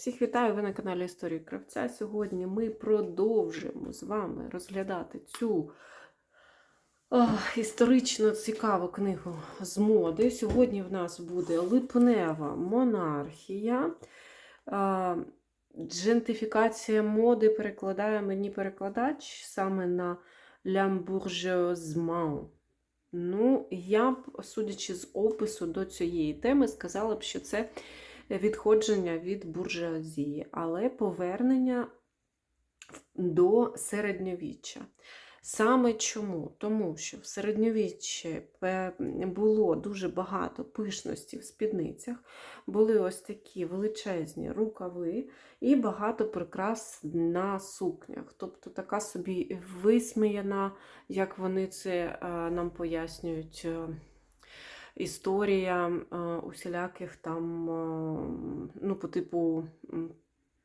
Всіх вітаю! Ви на каналі Історії Кравця. Сьогодні ми продовжуємо з вами розглядати цю ох, історично цікаву книгу з моди. Сьогодні в нас буде липнева монархія. Джентифікація моди перекладає мені перекладач саме на лямбуржеозман. Ну, я б, судячи з опису до цієї теми, сказала б, що це відходження від буржуазії, але повернення до середньовіччя. Саме чому? Тому що в середньовіччі було дуже багато пишності в спідницях, були ось такі величезні рукави і багато прикрас на сукнях. Тобто така собі висміяна, як вони це е, нам пояснюють. Історія е, усіляких там, е, ну, по типу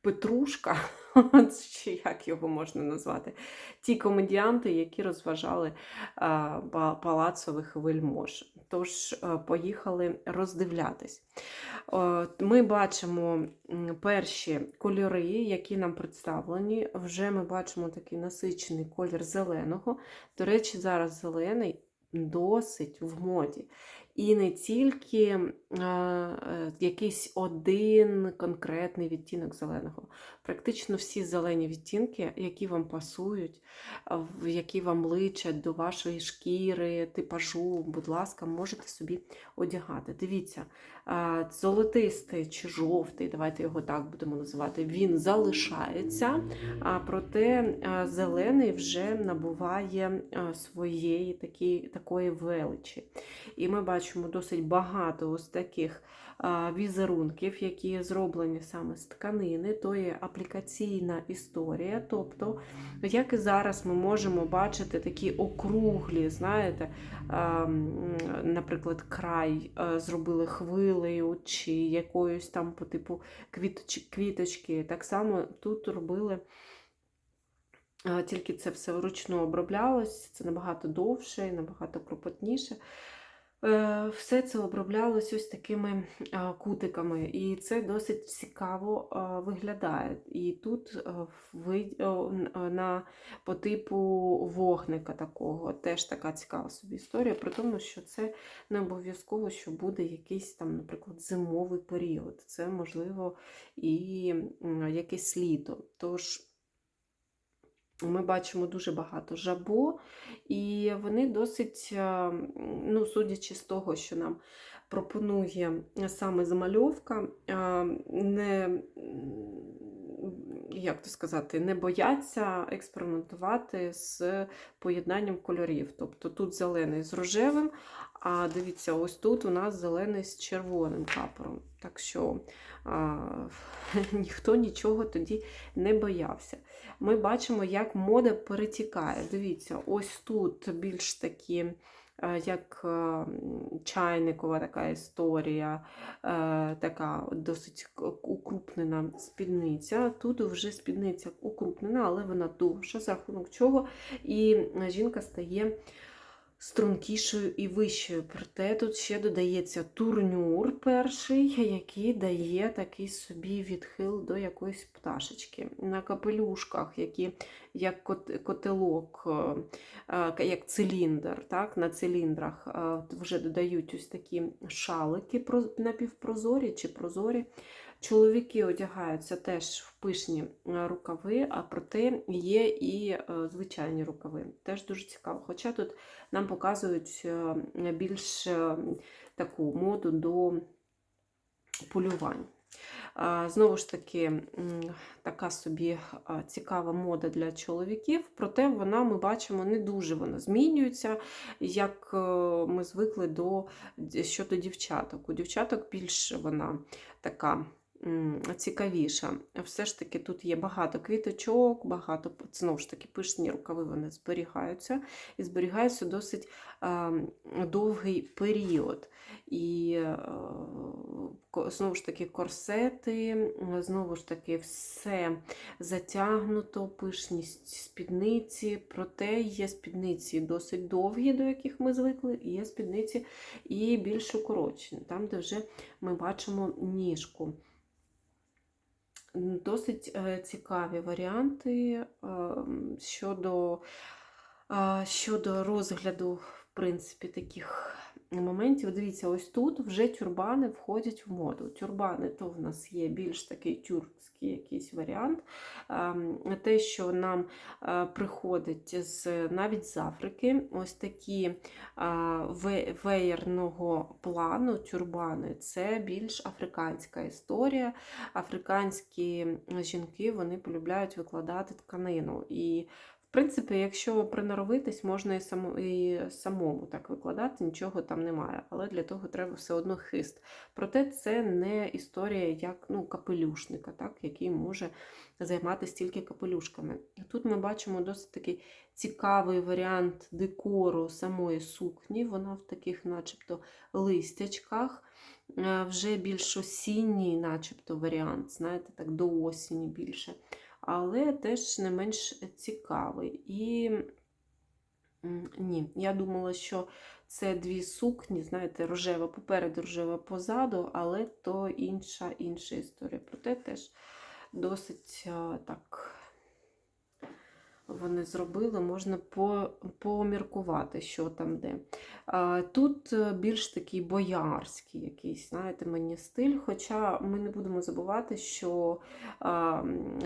Петрушка, чи як його можна назвати, ті комедіанти, які розважали е, па- палацових вельмож. Тож поїхали роздивлятись. Ми бачимо перші кольори, які нам представлені. Вже ми бачимо такий насичений колір зеленого. До речі, зараз зелений досить в моді. І не тільки е, е, якийсь один конкретний відтінок зеленого. Практично всі зелені відтінки, які вам пасують, які вам личать до вашої шкіри, типажу, будь ласка, можете собі одягати. Дивіться, золотистий чи жовтий, давайте його так будемо називати, він залишається, а проте зелений вже набуває своєї такої величі. І ми бачимо досить багато ось таких візерунків, які зроблені саме з тканини, то є аплікаційна історія. Тобто, як і зараз ми можемо бачити такі округлі, знаєте, наприклад, край зробили хвилею чи якоюсь там по типу квіточки. Так само тут робили. Тільки це все вручну оброблялось, це набагато довше і набагато кропотніше. Е, Все це оброблялось ось такими кутиками, і це досить цікаво виглядає. І тут на, по типу вогника такого теж така цікава собі історія, при тому, що це не обов'язково, що буде якийсь там, наприклад, зимовий період. Це можливо і якесь літо. Тож ми бачимо дуже багато жабо, і вони досить, е, ну, судячи з того, що нам пропонує саме замальовка, е, не, як то сказати, не бояться експериментувати з поєднанням кольорів. Тобто тут зелений з рожевим, а дивіться, ось тут у нас зелений з червоним капором. Так що а, ніхто нічого тоді не боявся ми бачимо, як мода перетікає. Дивіться, ось тут більш такі, е, як е, чайникова така історія, е, така досить укрупнена спідниця. Тут вже спідниця укрупнена, але вона довша, за рахунок чого і жінка стає. Стрункішою і вищою. Проте тут ще додається турнюр перший, який дає такий собі відхил до якоїсь пташечки. На капелюшках, які як кот- котелок, е, е, як циліндр. Так? На циліндрах е, вже додають ось такі шалики напівпрозорі чи прозорі. Чоловіки одягаються теж в пишні е, рукави, а проте є і е, звичайні рукави. Теж дуже цікаво. Хоча тут нам показують е, більш таку моду до полювань. Знову ж таки, така собі цікава мода для чоловіків, проте вона, ми бачимо, не дуже вона змінюється, як ми звикли до щодо дівчаток. У дівчаток більш вона така цікавіша. Все ж таки, тут є багато квіточок, багато знову ж таки пишні рукави вони зберігаються і зберігаються досить а, довгий період. І е, знову ж таки корсети, знову ж таки все затягнуто, пишність спідниці, проте є спідниці досить довгі, до яких ми звикли, і є спідниці і більш укорочені, там, де вже ми бачимо ніжку. Досить е, цікаві варіанти щодо, щодо розгляду, в принципі, таких моментів. Дивіться, ось тут вже тюрбани входять в моду. Тюрбани то в нас є більш такий тюркський якийсь варіант. Ем, Те, що нам е, приходить з, навіть з Африки, ось такі веєрного плану тюрбани, це більш африканська історія. Африканські жінки вони полюбляють викладати тканину. І принципі, якщо приноровитись, можна і, само, і самому так викладати, нічого там немає. Але для того треба все одно хист. Проте це не історія як ну, капелюшника, так, який може займатися тільки капелюшками. Тут ми бачимо досить такий цікавий варіант декору самої сукні. Вона в таких, начебто, листячках. Е, Вже більш осінній, начебто, варіант, знаєте, так, до осені більше але теж не менш цікавий. І ні, я думала, що це дві сукні, знаєте, рожева попереду, рожева позаду, але то інша інша історія. Проте теж досить так. Вони зробили, можна по, поміркувати, що там де. Тут е, більш такий боярський якийсь, знаєте, мені стиль. Хоча ми не будемо забувати, що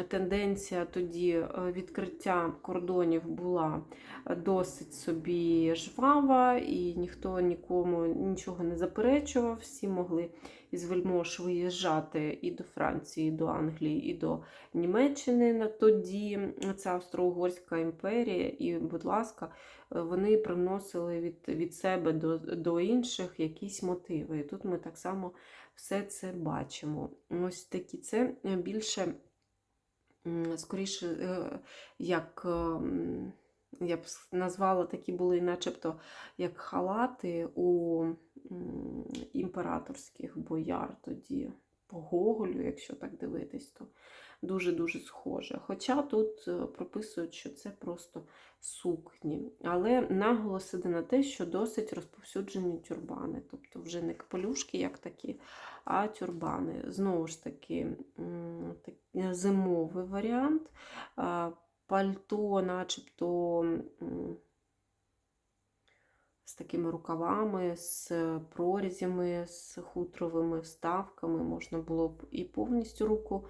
тенденція тоді е, відкриття кордонів була досить собі жвава, і ніхто нікому нічого не заперечував, всі могли із вельмож виїжджати і до Франції, і до Англії, і до Німеччини тоді. Це Австро-Угорська імперія, і, будь ласка, е, вони привносили від, від себе до, до інших якісь мотиви. І тут ми так само все це бачимо. Ось такі це більше, скоріше, е, як. Я б назвала такі були, начебто, як халати у імператорських бояр тоді по Гоголю, якщо так дивитись, то дуже-дуже схоже. Хоча тут е, прописують, що це просто сукні. Але наголос іде на те, що досить розповсюджені тюрбани. Тобто вже не капелюшки, як такі, а тюрбани. Знову ж таки, зимовий варіант. Пальто, начебто. з такими рукавами, з прорізями, з хутровими вставками. Можна було б і повністю руку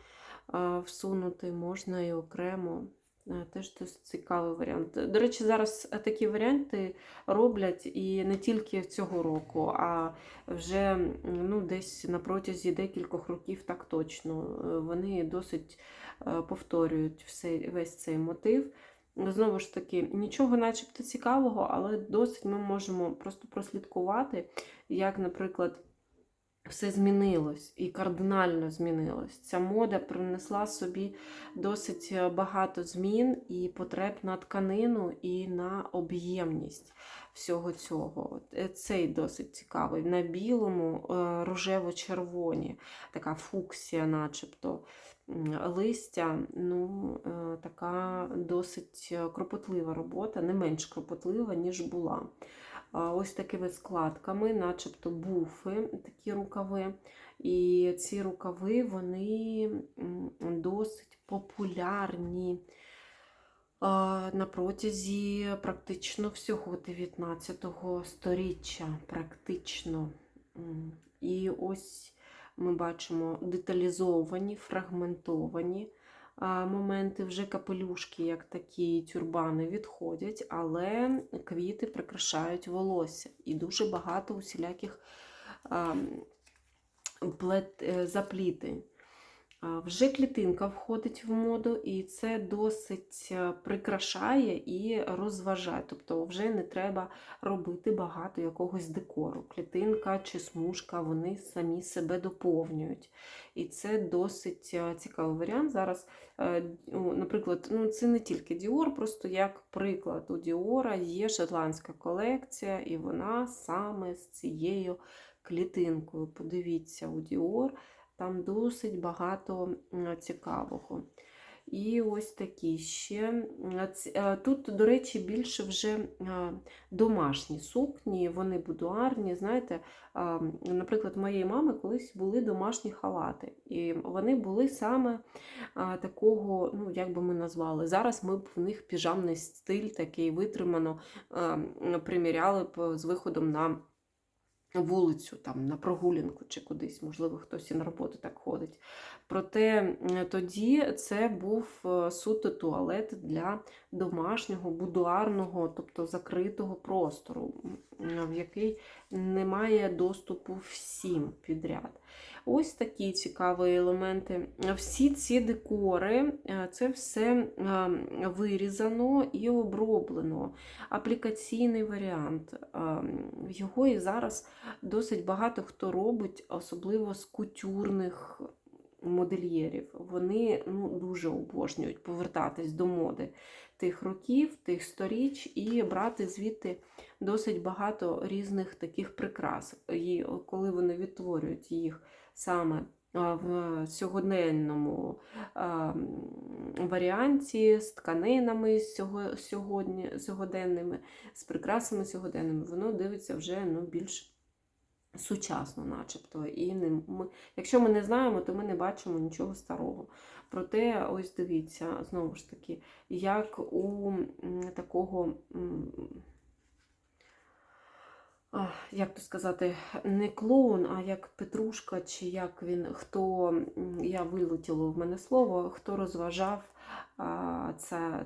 всунути, можна і окремо. Е, Теж досить цікавий варіант. До речі, зараз такі варіанти роблять і не тільки цього року, а вже ну, десь на протязі декількох років так точно. Е, Вони досить е, повторюють все, весь цей мотив. Знову ж таки, нічого начебто цікавого, але досить ми можемо просто прослідкувати, як, наприклад, все змінилось і кардинально змінилось. Ця мода принесла собі досить е, багато змін і потреб на тканину і на об'ємність всього цього. Е, Цей досить цікавий. На білому, е, рожево-червоні, така фуксія, начебто. Листя, ну, така досить кропотлива робота, не менш кропотлива, ніж була. Ось такими складками, начебто буфи, такі рукави. І ці рукави вони досить популярні на протязі практично всього 19 століття. Практично. І ось ми бачимо деталізовані, фрагментовані моменти. Вже капелюшки, як такі тюрбани, відходять, але квіти прикрашають волосся. І дуже багато усіляких а, плет, е, заплітень. А, Вже клітинка входить в моду, і це досить е, прикрашає і розважає. Тобто вже не треба робити багато якогось декору. Клітинка чи смужка, вони самі себе доповнюють. І це досить е, цікавий варіант. Зараз, е, наприклад, ну, це не тільки Діор, просто як приклад у Діора є шотландська колекція, і вона саме з цією клітинкою. Подивіться, у Діор там досить багато цікавого. І ось такі ще. Ці- а Тут, до речі, більше вже домашні сукні, вони будуарні. Знаєте, наприклад, моєї мами колись були домашні халати. І вони були саме такого, ну, як би ми назвали, зараз ми б в них піжамний стиль такий витримано приміряли б з виходом на вулицю, там, на прогулянку чи кудись, можливо, хтось і на роботу так ходить. Проте тоді це був е, суто туалет для домашнього, будуарного, тобто закритого простору, в який немає доступу всім підряд. Ось такі цікаві елементи. Всі ці декори, е, це все е, вирізано і оброблено. Аплікаційний варіант. Е, Його і зараз досить багато хто робить, особливо з кутюрних модельєрів. Вони ну, дуже обожнюють повертатись до моди тих років, тих сторіч і брати звідти досить багато різних таких прикрас. І коли вони відтворюють їх саме в сьогоденному варіанті з тканинами сьогодні, сьогоденними, з прикрасами сьогоденними, воно дивиться вже ну, більш сучасно, начебто. І не, ми, якщо ми не знаємо, то ми не бачимо нічого старого. Проте, ось дивіться, знову ж таки, як у такого. Як то сказати, не клоун, а як Петрушка, чи як він, хто, я вилетіло в мене слово, хто розважав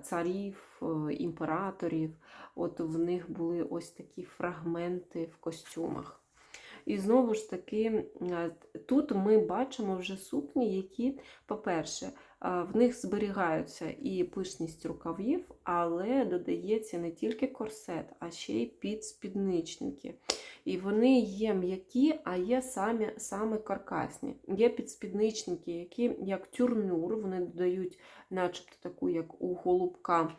царів, е, імператорів. От в них були ось такі фрагменти в костюмах. І знову ж таки, тут ми бачимо вже сукні, які, по-перше, в них зберігаються і пишність рукавів, але додається не тільки корсет, а ще й підспідничники. І вони є м'які, а є самі, саме каркасні. Є підспідничники, які як тюрнюр, вони додають, начебто таку, як у голубка,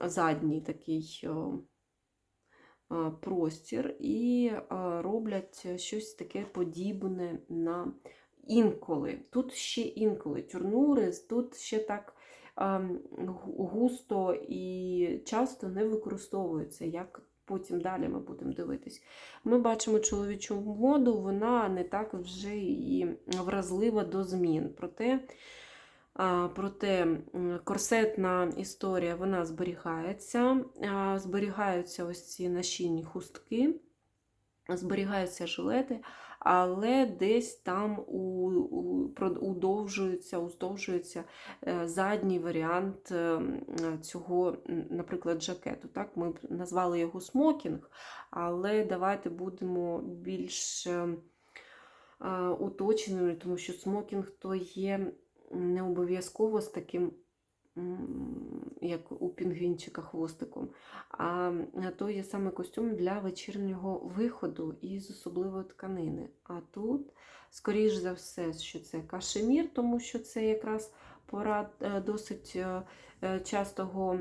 задній такий. Простір і роблять щось таке подібне на інколи. Тут ще інколи тюрнури, тут ще так густо і часто не використовуються, як потім далі ми будемо дивитись. Ми бачимо чоловічу моду, вона не так вже і вразлива до змін. Проте Проте корсетна історія вона зберігається, зберігаються ось ці нашійні хустки, зберігаються жилети, але десь там удовжується, уздовжується е, задній варіант е, цього, наприклад, жакету. Так? Ми б назвали його смокінг, але давайте будемо більш е, уточненими, тому що смокінг то є не обов'язково з таким, як у пінгвінчика хвостиком, а то є саме костюм для вечірнього виходу із особливої тканини. А тут, скоріш за все, що це кашемір, тому що це якраз пора е, досить е, е, частого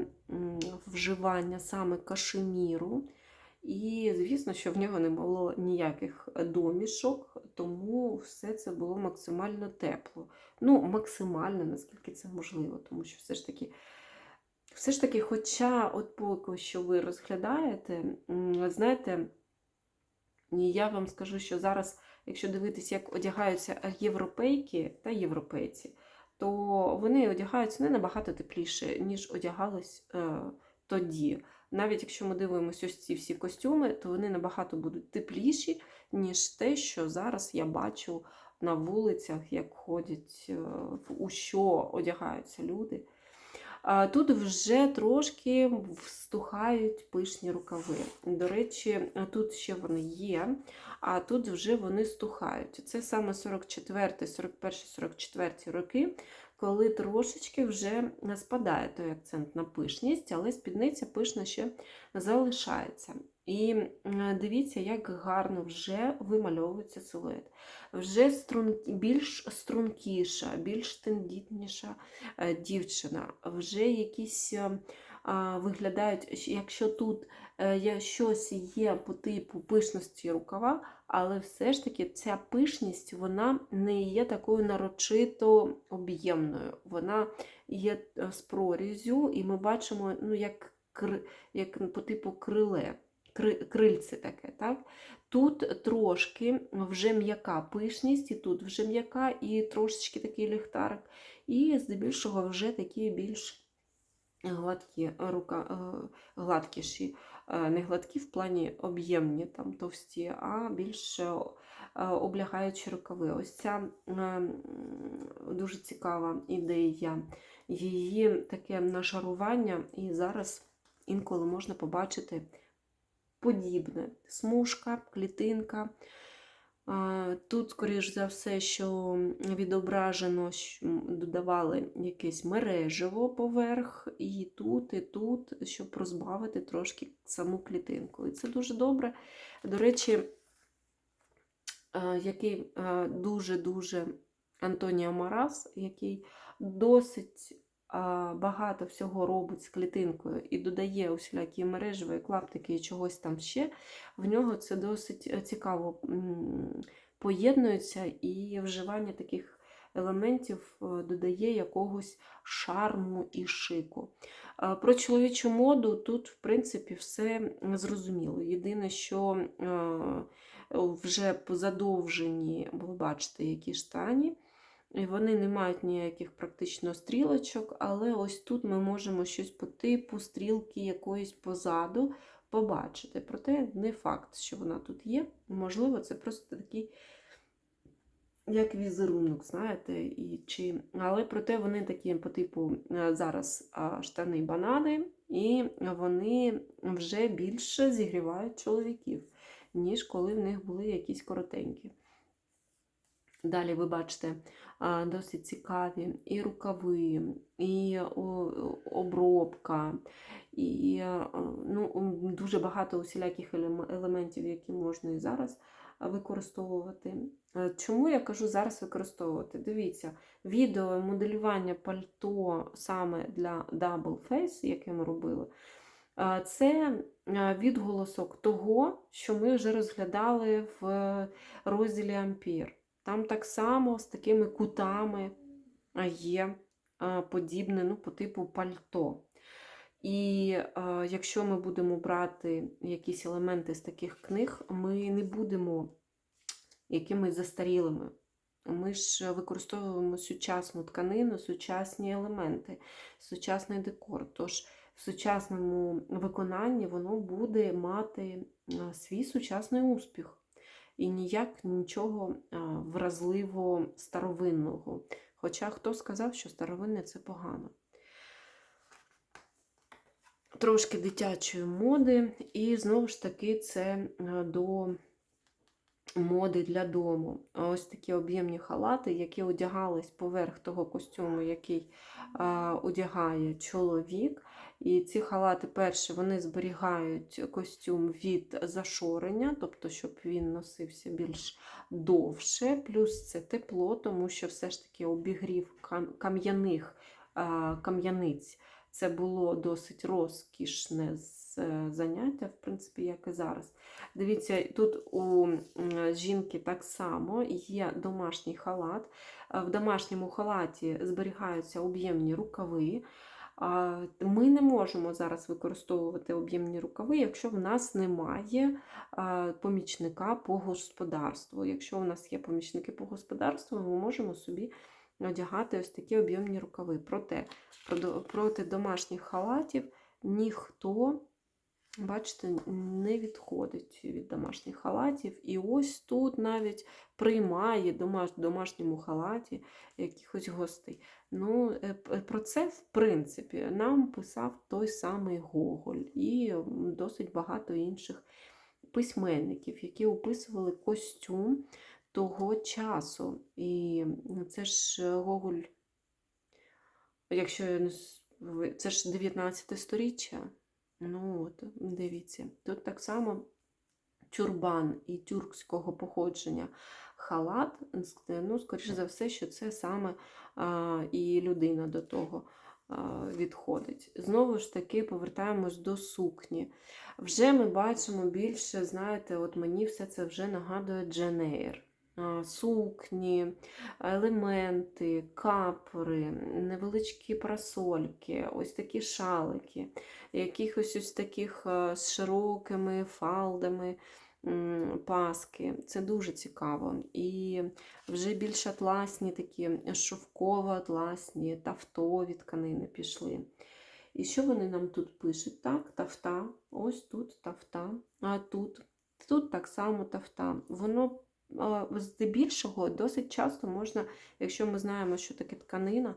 вживання саме кашеміру. І, звісно, що в нього не було ніяких домішок, тому все це було максимально тепло. Ну, максимально, наскільки це можливо, тому що все ж таки, все ж таки, хоча от поки що ви розглядаєте, знаєте, я вам скажу, що зараз, якщо дивитися, як одягаються європейки та європейці, то вони одягаються не набагато тепліше, ніж одягались е, тоді. Навіть якщо ми дивимося ось ці всі костюми, то вони набагато будуть тепліші, ніж те, що зараз я бачу на вулицях, як ходять, е, у що одягаються люди. Тут вже трошки встухають пишні рукави. До речі, тут ще вони є, а тут вже вони стухають. Це саме 44, 41, 44 роки, коли трошечки вже спадає той акцент на пишність, але спідниця пишна ще залишається. І дивіться, як гарно вже вимальовується силует. Вже струн... більш стрункіша, більш тендітніша е, дівчина, вже якісь е, виглядають, якщо тут е, щось є по типу пишності рукава, але все ж таки ця пишність вона не є такою нарочито об'ємною. Вона є е, з прорізю, і ми бачимо, ну, як, як по типу криле, кри- крильце таке. так? Тут трошки вже м'яка пишність, і тут вже м'яка, і трошечки такий ліхтарик. І здебільшого вже такі більш гладкі рука, е, гладкіші. Е, Не гладкі в плані об'ємні, там товсті, а більш е, облягаючі рукави. Ось ця е, дуже цікава ідея. Її таке нашарування, і зараз інколи можна побачити подібне. Смужка, клітинка. Тут, скоріш за все, що відображено, додавали якесь мережево поверх, і тут, і тут, щоб розбавити трошки саму клітинку. І це дуже добре. До речі, який дуже-дуже Антонія Марас, який досить багато всього робить з клітинкою і додає усілякі мережеві клаптики і чогось там ще, в нього це досить е, цікаво поєднується, і вживання таких елементів е, додає якогось шарму і шику. Про чоловічу моду тут, в принципі, все зрозуміло. Єдине, що е, вже позадовжені, ви бачите, які штані. Вони не мають ніяких практично стрілочок, але ось тут ми можемо щось по типу стрілки якоїсь позаду побачити. Проте не факт, що вона тут є. Можливо, це просто такий, як візерунок, знаєте, і чи... але проте вони такі по типу е, зараз штани банани, і вони вже більше зігрівають чоловіків, ніж коли в них були якісь коротенькі. Далі ви бачите досить цікаві і рукави, і обробка, і ну, дуже багато усіляких елементів, які можна і зараз використовувати. Е, Чому я кажу зараз використовувати? Дивіться, відео моделювання пальто саме для Double Face, яке ми робили, це відголосок того, що ми вже розглядали в розділі Ампір. Там так само з такими кутами є подібне, ну, по типу пальто. І а, якщо ми будемо брати якісь елементи з таких книг, ми не будемо якимись застарілими. Ми ж використовуємо сучасну тканину, сучасні елементи, сучасний декор. Тож в сучасному виконанні воно буде мати свій сучасний успіх і ніяк нічого вразливо старовинного. Хоча хто сказав, що старовинне це погано. Трошки дитячої моди, і знову ж таки це до моди для дому. Ось такі об'ємні халати, які одягались поверх того костюму, який одягає чоловік. І ці халати, перше, вони зберігають костюм від зашорення, тобто, щоб він носився більш довше. Плюс це тепло, тому що все ж таки обігрів кам'яних кам'яниць це було досить розкішне заняття, в принципі, як і зараз. Дивіться, тут у жінки так само є домашній халат. В домашньому халаті зберігаються об'ємні рукави. Ми не можемо зараз використовувати об'ємні рукави, якщо в нас немає помічника по господарству. Якщо у нас є помічники по господарству, ми можемо собі одягати ось такі об'ємні рукави. Проте проти домашніх халатів ніхто, бачите, не відходить від домашніх халатів. І ось тут навіть приймає в домашньому халаті якихось гостей. Ну, е, про це, в принципі, нам писав той самий Гоголь і досить багато інших письменників, які описували костюм того часу. І це ж Гоголь, якщо це ж 19 сторіччя. Ну от, дивіться, тут так само тюрбан і тюркського походження халат, ну, скоріш за все, що це саме а, і людина до того. відходить. Знову ж таки, повертаємось до сукні. Вже ми бачимо більше, знаєте, от мені все це вже нагадує Дженейр. Сукні, елементи, капори, невеличкі парасольки, ось такі шалики, якихось ось таких з широкими фалдами паски. Це дуже цікаво. І вже більш атласні такі шовково-атласні, тафтові тканини пішли. І що вони нам тут пишуть? Так, тафта, ось тут тафта, а тут. Тут так само тафта. Воно здебільшого досить часто можна, якщо ми знаємо, що таке тканина,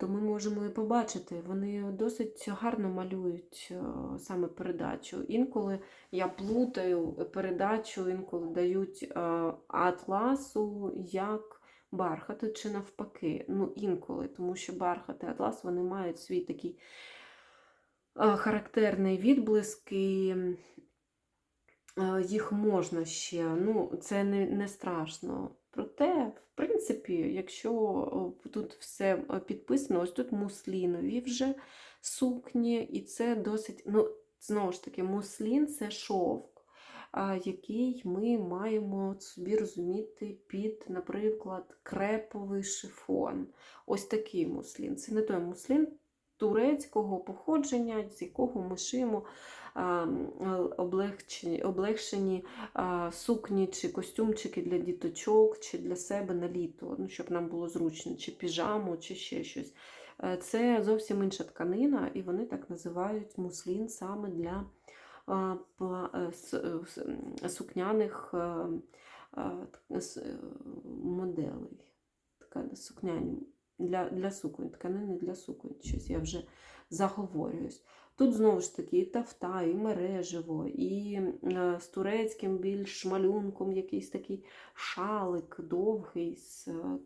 то ми можемо і побачити, вони досить гарно малюють е, саме передачу. Інколи я плутаю передачу, інколи дають е, атласу як бархату чи навпаки. Ну, інколи, тому що бархат і атлас вони мають свій такий е, характерний відблиск. і їх можна ще, ну, це не, не страшно. Проте, в принципі, якщо тут все підписано, ось тут муслінові вже сукні, і це досить, ну, знову ж таки, муслін це шовк, який ми маємо собі розуміти під, наприклад, креповий шифон. Ось такий муслін. Це не той муслін турецького походження, з якого ми шиємо облегчені, облегшені сукні чи костюмчики для діточок, чи для себе на літо, ну, щоб нам було зручно, чи піжаму, чи ще щось. Е, це зовсім інша тканина, і вони так називають муслін саме для сукняних моделей. Сукняні для для суконь, тканини для суконь. Щось я вже заговорююсь. Тут знову ж таки і тафта, і мережево, і е, з турецьким більш малюнком якийсь такий шалик довгий, з, е,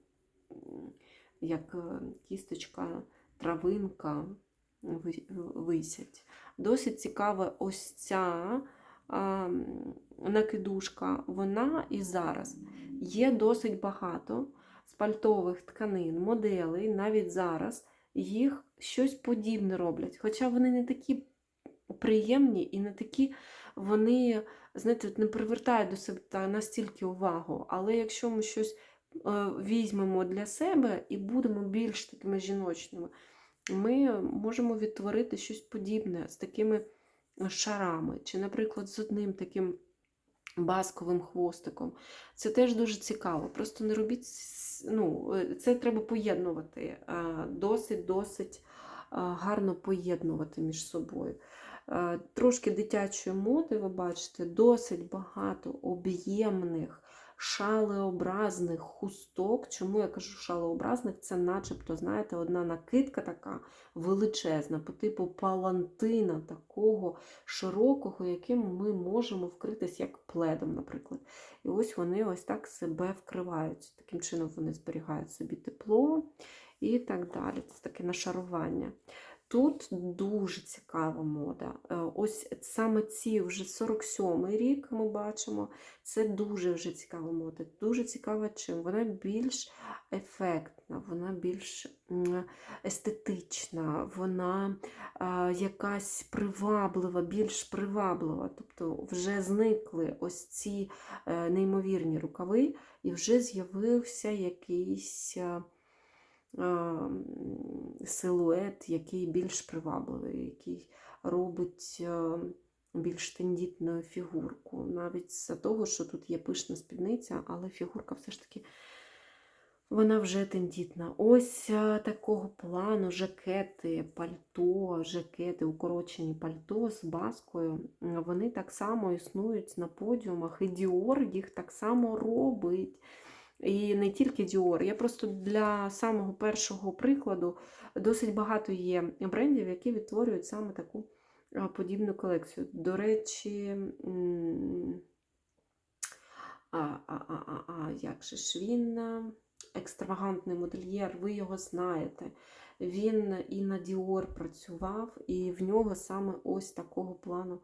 як е, кісточка, травинка висять. Досить цікава ось ця накидушка, вона і зараз є досить багато спальтових тканин, моделей, навіть зараз їх щось подібне роблять. Хоча вони не такі приємні і не такі, вони, знаєте, не привертають до себе настільки увагу. Але якщо ми щось е, візьмемо для себе і будемо більш такими жіночними, ми можемо відтворити щось подібне з такими шарами, чи, наприклад, з одним таким басковим хвостиком. Це теж дуже цікаво. Просто не робіть, ну, е, це треба поєднувати. Досить-досить гарно поєднувати між собою. Трошки дитячої моди, ви бачите, досить багато об'ємних шалеобразних хусток. Чому я кажу шалеобразних? Це начебто, знаєте, одна накидка така величезна, по типу палантина такого широкого, яким ми можемо вкритись як пледом, наприклад. І ось вони ось так себе вкривають. Таким чином вони зберігають собі тепло і так далі. Це таке нашарування. Тут дуже цікава мода. Е, ось саме ці вже 47-й рік ми бачимо, це дуже вже цікава мода. Дуже цікава чим. Вона більш ефектна, вона більш естетична, вона якась приваблива, більш приваблива. Тобто вже зникли ось ці е, неймовірні рукави, і вже з'явився якийсь силует, який більш привабливий, який робить більш тендітну фігурку. Навіть за того, що тут є пишна спідниця, але фігурка все ж таки вона вже тендітна. Ось такого плану жакети, пальто, жакети, укорочені пальто з баскою. Вони так само існують на подіумах, і Діор їх так само робить. І не тільки Dior. Я просто для самого першого прикладу досить багато є брендів, які відтворюють саме таку подібну колекцію. До речі, а, а, а, а, як же ж він екстравагантний модельєр, ви його знаєте. Він і на Dior працював, і в нього саме ось такого плану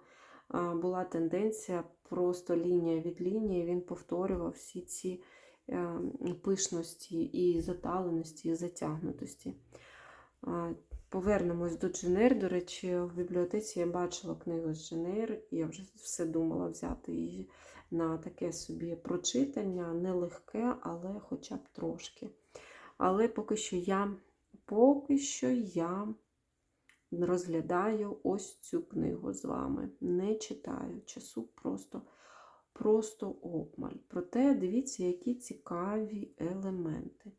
була тенденція, просто лінія від лінії. Він повторював всі ці. Ем, пишності, і заталеності, і затягнутості. Повернемось до Дженер. До речі, в бібліотеці я бачила книгу з Дженер, і я вже все думала взяти її на таке собі прочитання. Нелегке, але хоча б трошки. Але поки що я, поки що я розглядаю ось цю книгу з вами. Не читаю. Часу просто, просто обмаль. Проте дивіться, які цікаві елементи.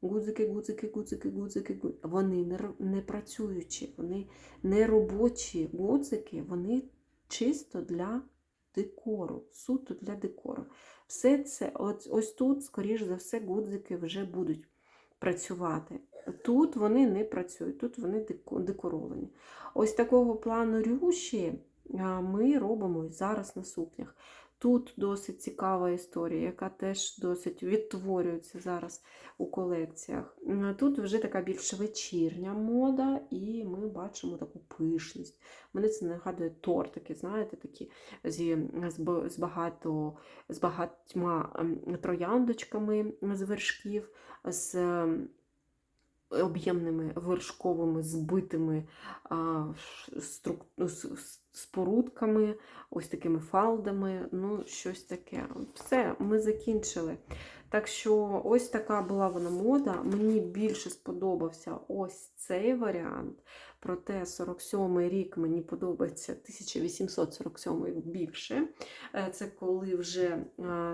Гудзики, гудзики, гудзики, гудзики, гудзики. Вони не, працюючі, вони не робочі гудзики, вони чисто для декору, суто для декору. Все це, ось, ось тут, скоріш за все, гудзики вже будуть працювати. Тут вони не працюють, тут вони декоровані. Ось такого плану рюші ми робимо зараз на сукнях. Тут досить цікава історія, яка теж досить відтворюється зараз у колекціях. Тут вже така більш вечірня мода, і ми бачимо таку пишність. Мене це нагадує тортики, знаєте, такі зі, з, багато, з багатьма ем, трояндочками з вершків, з ем, об'ємними вершковими збитими струк... спорудками, ось такими фалдами, ну, щось таке. Все, ми закінчили. Так що ось така була вона мода. Мені більше сподобався ось цей варіант. Проте 47-й рік мені подобається 1847 більше. Е, Це коли вже е,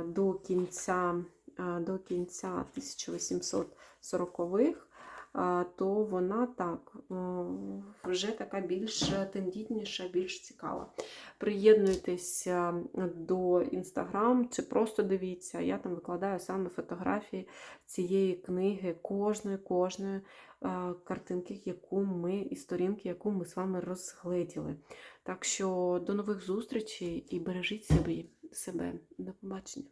до кінця, е, до кінця 1840-х а, то вона так вже така більш тендітніша, більш цікава. Приєднуйтеся до інстаграм чи просто дивіться. Я там викладаю саме фотографії цієї книги, кожної, кожної картинки, яку ми і сторінки, яку ми з вами розгледіли. Так що до нових зустрічей і бережіть собі себе. До побачення.